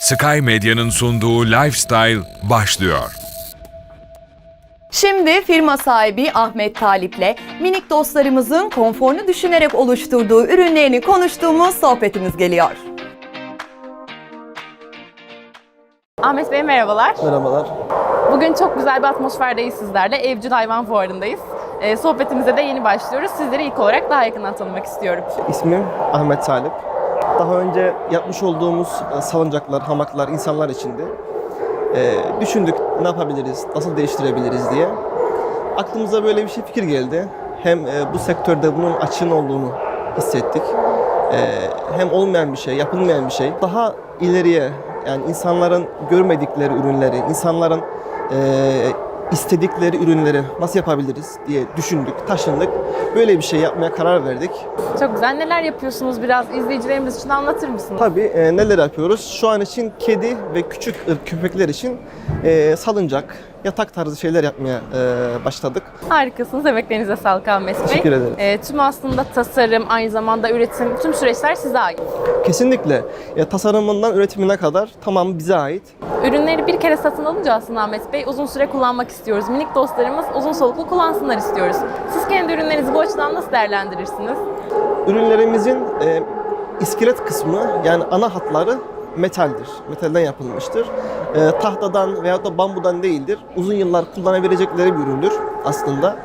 Sky Medya'nın sunduğu Lifestyle başlıyor. Şimdi firma sahibi Ahmet Talip'le minik dostlarımızın konforunu düşünerek oluşturduğu ürünlerini konuştuğumuz sohbetimiz geliyor. Ahmet Bey merhabalar. Merhabalar. Bugün çok güzel bir atmosferdeyiz sizlerle. Evcil Hayvan Fuarı'ndayız. Ee, sohbetimize de yeni başlıyoruz. Sizleri ilk olarak daha yakından tanımak istiyorum. İsmim Ahmet Talip. Daha önce yapmış olduğumuz e, salıncaklar, hamaklar insanlar içindi. Ee, düşündük ne yapabiliriz, nasıl değiştirebiliriz diye. Aklımıza böyle bir şey fikir geldi. Hem e, bu sektörde bunun açığın olduğunu hissettik. Hem olmayan bir şey, yapılmayan bir şey. Daha ileriye yani insanların görmedikleri ürünleri, insanların e, istedikleri ürünleri nasıl yapabiliriz diye düşündük, taşındık. Böyle bir şey yapmaya karar verdik. Çok güzel. Neler yapıyorsunuz biraz izleyicilerimiz için anlatır mısınız? Tabii e, neler yapıyoruz? Şu an için kedi ve küçük ırk köpekler için e, salıncak, yatak tarzı şeyler yapmaya e, başladık. Harikasınız. Emeklerinize sağlık Ahmet Bey. Teşekkür ederim. Ee, tüm aslında tasarım, aynı zamanda üretim, tüm süreçler size ait. Kesinlikle e, tasarımından üretimine kadar tamamı bize ait. Ürünleri bir kere satın alınca aslında Ahmet Bey uzun süre kullanmak istiyoruz. Minik dostlarımız uzun soluklu kullansınlar istiyoruz. Siz kendi ürünlerinizi bu açıdan nasıl değerlendirirsiniz? Ürünlerimizin e, iskelet kısmı yani ana hatları metaldir. Metalden yapılmıştır. E, tahtadan veyahut da bambudan değildir. Uzun yıllar kullanabilecekleri bir üründür aslında.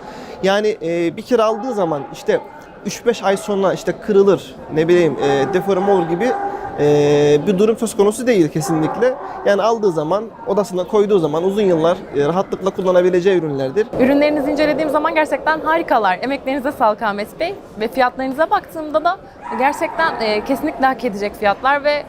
Yani e, bir kere aldığı zaman işte 3-5 ay sonra işte kırılır, ne bileyim e, deforme olur gibi e, bir durum söz konusu değil kesinlikle. Yani aldığı zaman, odasına koyduğu zaman uzun yıllar e, rahatlıkla kullanabileceği ürünlerdir. Ürünlerinizi incelediğim zaman gerçekten harikalar. Emeklerinize sağlık Ahmet Bey. Ve fiyatlarınıza baktığımda da gerçekten e, kesinlikle hak edecek fiyatlar ve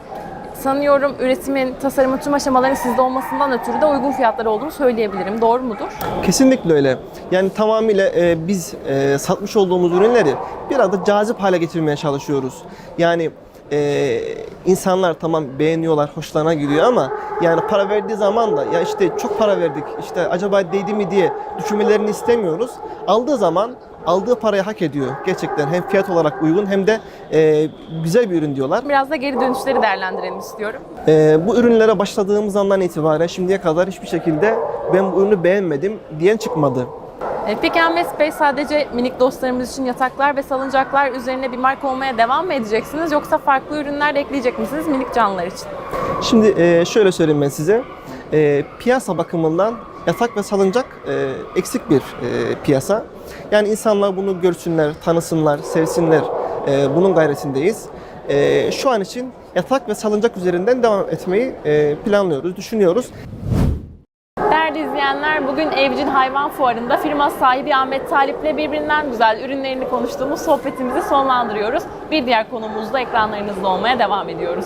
sanıyorum üretimin, tasarımın tüm aşamaların sizde olmasından ötürü de uygun fiyatlar olduğunu söyleyebilirim. Doğru mudur? Kesinlikle öyle. Yani tamamıyla e, biz e, satmış olduğumuz ürünleri biraz da cazip hale getirmeye çalışıyoruz. Yani e, insanlar tamam beğeniyorlar, hoşlarına gidiyor ama yani para verdiği zaman da ya işte çok para verdik, işte acaba değdi mi diye düşünmelerini istemiyoruz. Aldığı zaman aldığı parayı hak ediyor. Gerçekten hem fiyat olarak uygun hem de e, güzel bir ürün diyorlar. Biraz da geri dönüşleri değerlendirelim istiyorum. Ee, bu ürünlere başladığımız andan itibaren şimdiye kadar hiçbir şekilde ben bu ürünü beğenmedim diyen çıkmadı. E, Peki Ahmet Bey sadece minik dostlarımız için yataklar ve salıncaklar üzerine bir marka olmaya devam mı edeceksiniz yoksa farklı ürünler de ekleyecek misiniz minik canlılar için? Şimdi e, şöyle söyleyeyim ben size. E, piyasa bakımından yatak ve salıncak e, eksik bir e, piyasa. Yani insanlar bunu görsünler, tanısınlar, sevsinler. E, bunun gayretindeyiz. E, şu an için yatak ve salıncak üzerinden devam etmeyi e, planlıyoruz, düşünüyoruz. Değerli izleyenler, bugün Evcil Hayvan Fuarı'nda firma sahibi Ahmet Talip'le birbirinden güzel ürünlerini konuştuğumuz sohbetimizi sonlandırıyoruz. Bir diğer konumuzda ekranlarınızda olmaya devam ediyoruz.